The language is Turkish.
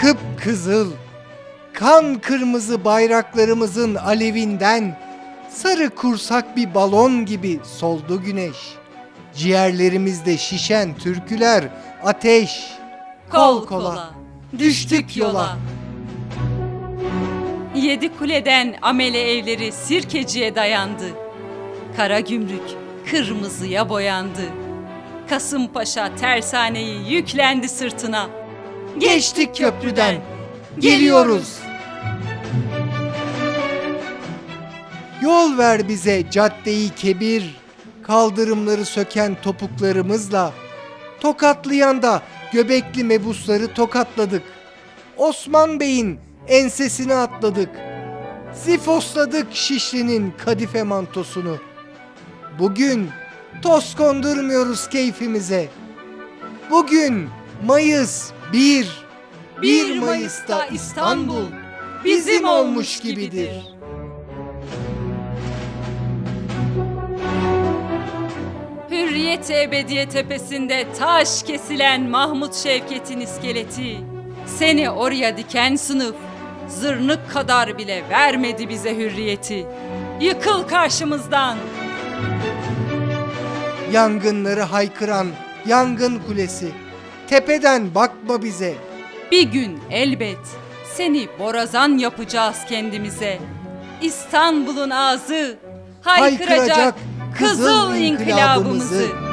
Kıpkızıl, kan kırmızı bayraklarımızın alevinden sarı kursak bir balon gibi soldu güneş. Ciğerlerimizde şişen türküler ateş. Kol kola, düştük yola. Yedi kuleden amele evleri sirkeciye dayandı. Kara gümrük kırmızıya boyandı. Kasımpaşa tersaneyi yüklendi sırtına. Geçtik köprüden, geliyoruz. Yol ver bize caddeyi kebir, kaldırımları söken topuklarımızla. Tokatlayan da göbekli mebusları tokatladık. Osman Bey'in ensesine atladık. Zifosladık Şişli'nin kadife mantosunu. Bugün toz kondurmuyoruz keyfimize. Bugün Mayıs 1. 1 Mayıs'ta İstanbul bizim olmuş gibidir. Hürriyet Ebediye tepesinde taş kesilen Mahmut Şevket'in iskeleti. Seni oraya diken sınıf, zırnık kadar bile vermedi bize hürriyeti. Yıkıl karşımızdan. Yangınları haykıran yangın kulesi. Tepeden bakma bize. Bir gün elbet seni borazan yapacağız kendimize. İstanbul'un ağzı haykıracak, Haykıracak kızıl kızıl inkılabımızı. inkılabımızı.